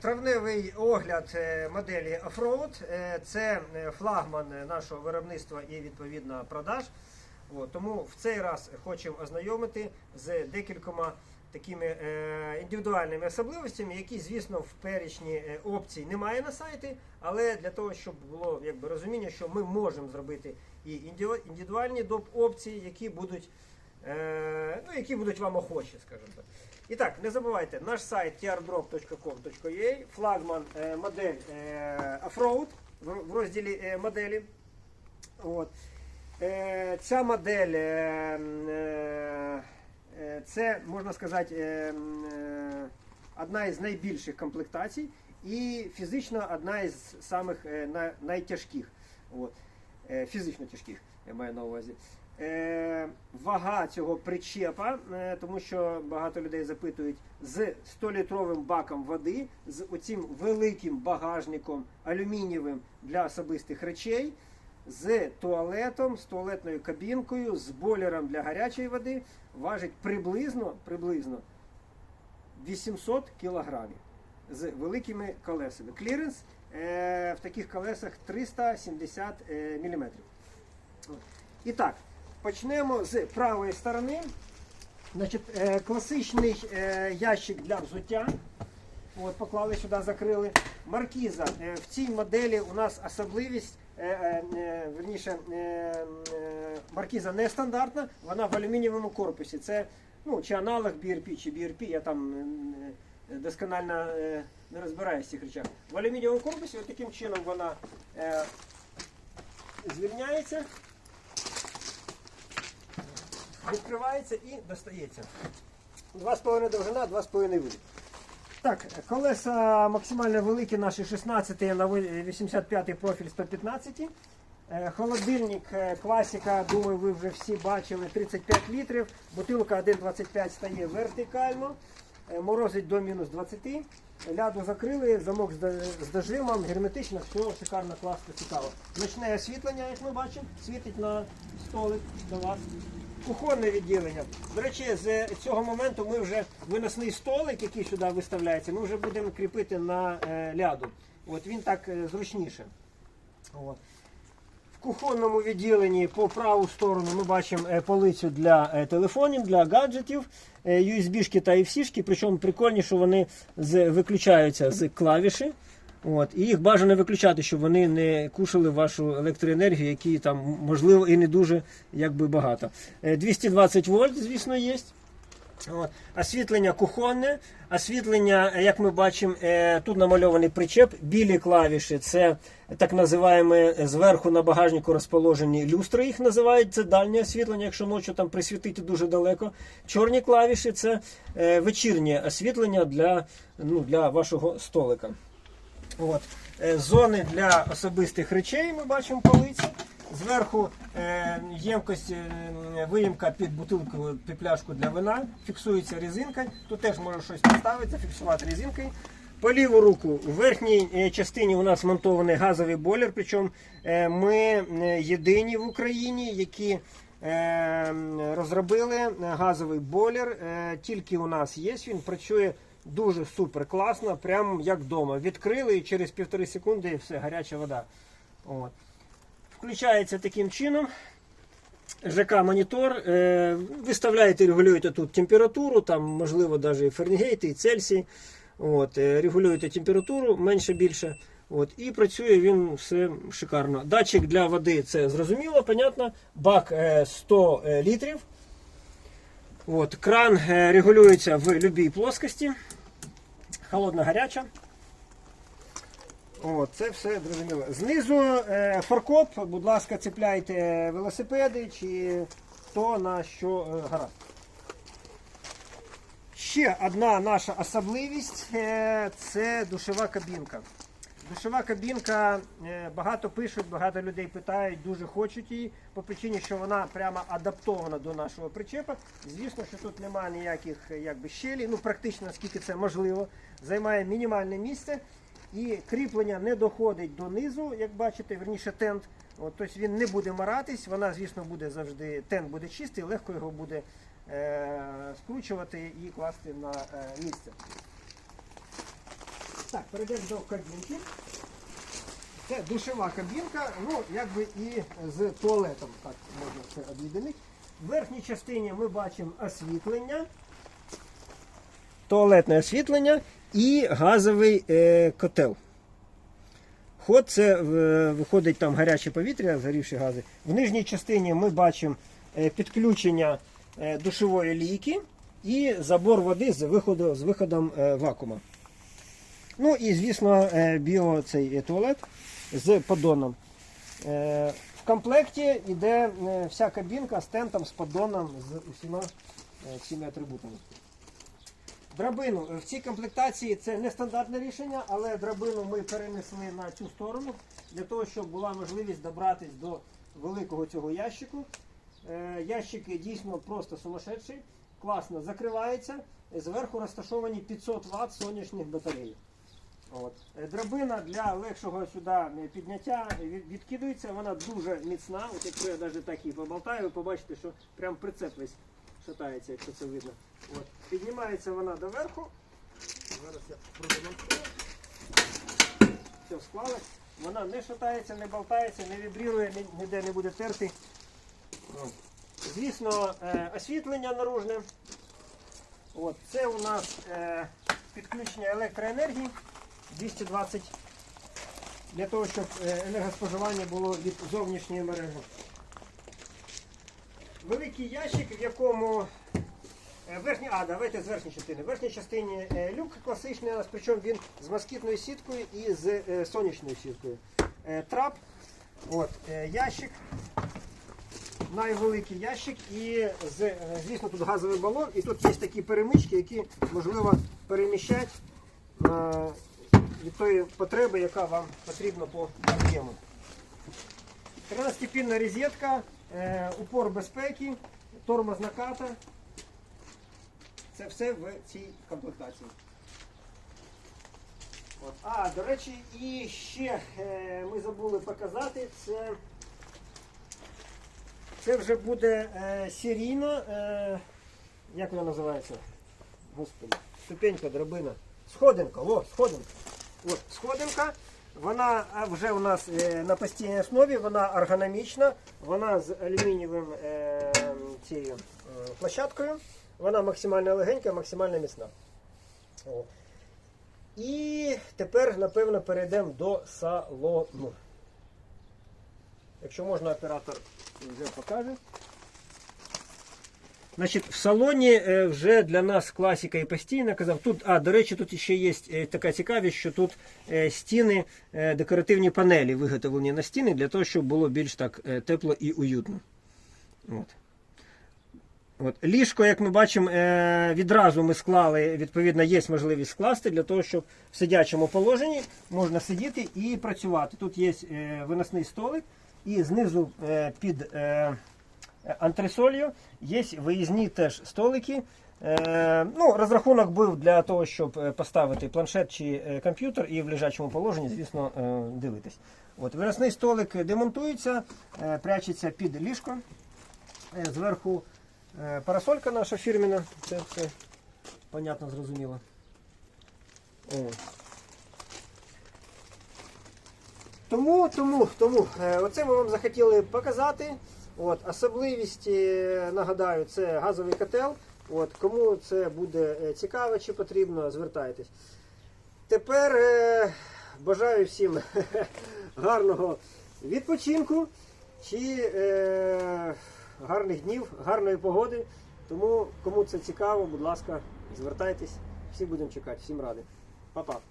Травневий огляд е, моделі Offroad. Е, Це е, флагман нашого виробництва і відповідно продаж. Тому в цей раз хочемо ознайомити з декількома такими індивідуальними особливостями, які, звісно, в перечні опцій немає на сайті, але для того, щоб було якби, розуміння, що ми можемо зробити і індивідуальні доп. опції, які будуть, ну, які будуть вам охочі, скажімо так. І так, не забувайте, наш сайт trdrop.com.ua, флагман е, модель е, Offroad в, в розділі е, моделі. От. Е, ця модель е, е, е, це, можна сказати, е, е, одна із найбільших комплектацій і фізично одна із самих е, на- найтяжких. От. Е, фізично тяжких, я маю на увазі. Е, вага цього причепа, е, тому що багато людей запитують, з 100-літровим баком води, з оцим великим багажником алюмінієвим для особистих речей, з туалетом, з туалетною кабінкою, з бойлером для гарячої води, важить приблизно, приблизно 800 кілограмів з великими колесами. Кліренс е, в таких колесах 370 е, мм. І так, почнемо з правої сторони. Значить, е, класичний е, ящик для взуття. От, поклали сюди, закрили. Маркіза. Е, в цій моделі у нас особливість, е, е, е, верніше, е, е, маркіза нестандартна, вона в алюмінієвому корпусі. Це ну, чи аналог BRP, чи BRP, я там е, досконально е, не розбираюся в цих речах. В алюмінієвому корпусі от таким чином вона е, звільняється, відкривається і достається. 2,5 довжина, 2,5 виліт. Так, колеса максимально великі, наші 16 на 85 профіль 115. Е, Холодильник е, класика, думаю, ви вже всі бачили, 35 літрів. Бутилка 1,25 стає вертикально, е, морозить до мінус 20. Ляду закрили, замок з дожимом, герметично, все шикарно, класно, цікаво. Ночне освітлення, як ми бачимо, світить на столик до вас. Кухонне відділення. До речі, з цього моменту ми вже виносний столик, який сюди виставляється, ми вже будемо кріпити на е, ляду. От він так е, зручніше. От. В кухонному відділенні по праву сторону ми бачимо е, полицю для телефонів, для гаджетів, USB-шки та FC-шки, причому прикольні, що вони виключаються з клавіші. От, і їх бажано виключати, щоб вони не кушали вашу електроенергію, які там можливо і не дуже якби багато. Е, 220 вольт, звісно, є. От. Освітлення кухонне, освітлення, е, як ми бачимо, е, тут намальований причеп, білі клавіші це так називаємо е, зверху на багажнику розположені люстри, їх називають, це дальнє освітлення, якщо ночі там присвітити дуже далеко. Чорні клавіші це е, вечірнє освітлення для, ну, для вашого столика. От. Е, Зони для особистих речей ми бачимо полиці. Зверху е, ємкость, е, виїмка під бутилку, під пляшку для вина, фіксується резинкою. Тут теж може щось поставити, зафіксувати резинкою. По ліву руку у верхній частині у нас монтований газовий бойлер. Причому ми єдині в Україні, які розробили газовий бойлер. Тільки у нас є. Він працює дуже супер класно, прямо як вдома. Відкрили і через півтори секунди все, гаряча вода. От. Включається таким чином. ЖК-монітор. Е, виставляєте, регулюєте тут температуру, там можливо навіть і Фаренгейт, і Цельсій. От, е, регулюєте температуру менше більше. От, і працює він все шикарно. Датчик для води це зрозуміло, понятно. Бак е, 100 е, літрів. От, кран е, регулюється в будь-якій плоскості. Холодна гаряча. О, це все зрозуміло. Знизу е, форкоп, будь ласка, цепляйте велосипеди чи то на що е, гаразд. Ще одна наша особливість е, це душова кабінка. Душова кабінка, е, багато пишуть, багато людей питають, дуже хочуть її, по причині, що вона прямо адаптована до нашого причепа. Звісно, що тут немає ніяких е, якби, щелі, ну практично наскільки це можливо, займає мінімальне місце. І кріплення не доходить донизу, як бачите, верніше тент. От, тобто він не буде маратись, вона, звісно, буде завжди, тент буде чистий, легко його буде е, скручувати і класти на е, місце. Так, перейдемо до кабінки. Це душова кабінка, ну якби і з туалетом, так можна це об'єднати. В верхній частині ми бачимо освітлення, туалетне освітлення і газовий е, котел. Ход це е, виходить там гаряче повітря, згорівші гази. В нижній частині ми бачимо е, підключення е, душової лійки і забор води з, виходу, з виходом е, вакуума. Ну і, звісно, е, біо цей е, туалет з поддоном. Е, В комплекті йде вся кабінка з тентом, з поддоном, з усіма всіми атрибутами. Драбину в цій комплектації це не стандартне рішення, але драбину ми перенесли на цю сторону для того, щоб була можливість добратись до великого цього ящику. Ящик дійсно просто сумасшедший, класно закривається. Зверху розташовані 500 Вт сонячних батарей. От. Е, Драбина для легшого сюди е, підняття відкидується, вона дуже міцна. От якщо я навіть так її поболтаю, ви побачите, що прям прицеп весь шатається, якщо це видно. От. Піднімається вона доверху. Зараз я продемонструю. Все, склали. Вона не шатається, не болтається, не вібрірує, ніде не буде терти. Звісно, е, освітлення наружне. От. Це у нас е, підключення електроенергії 220 для того, щоб е, енергоспоживання було від зовнішньої мережі. Великий ящик, в якому е, верхні, а, давайте з верхньої частини. В верхній частині е, люк класичний причому він з москітною сіткою і з сонячною сіткою. Трап, от, ящик, найвеликий ящик і звісно тут газовий балон, і тут є такі перемички, які можливо переміщати від тої потреби, яка вам потрібна по об'єму. 13-пінна розетка, е, упор безпеки, тормоз наката. Це все в цій комплектації. От. А, до речі, і ще е, ми забули показати, це, це вже буде е, серійно, е, як вона називається? Господи, ступенька, драбина. Сходинка, о, сходинка. От, сходинка. Вона вже у нас е, на постійній основі, вона ергономічна, вона з алюмінієвим е, цією е, площадкою. Вона максимально легенька, максимально міцна. О. І тепер, напевно, перейдемо до салону. Якщо можна, оператор вже покаже. Значить, в салоні вже для нас класика і постійна казав. Тут, а, до речі, тут ще є е, така цікавість, що тут е, стіни, декоративні панелі виготовлені на стіни для того, щоб було більш так е, тепло і уютно. От. От. Ліжко, як ми бачимо, е, відразу ми склали, відповідно, є можливість скласти для того, щоб в сидячому положенні можна сидіти і працювати. Тут є е, виносний столик, і знизу під антресолью є виїзні теж столики. Е, ну, розрахунок був для того, щоб е, поставити планшет чи е, комп'ютер і в лежачому положенні, звісно, е, дивитись. От, виносний столик демонтується, е, прячеться під ліжко. Е, Зверху е, парасолька наша фірміна. Це все понятно, зрозуміло. О. Тому, тому, тому, е, оце ми вам захотіли показати. От, особливість, е, нагадаю, це газовий котел. От, кому це буде е, цікаво чи потрібно, звертайтесь. Тепер е, бажаю всім гарного відпочинку чи е, гарних днів, гарної погоди. Тому кому це цікаво, будь ласка, звертайтесь. Всі будемо чекати, всім ради. Па-па.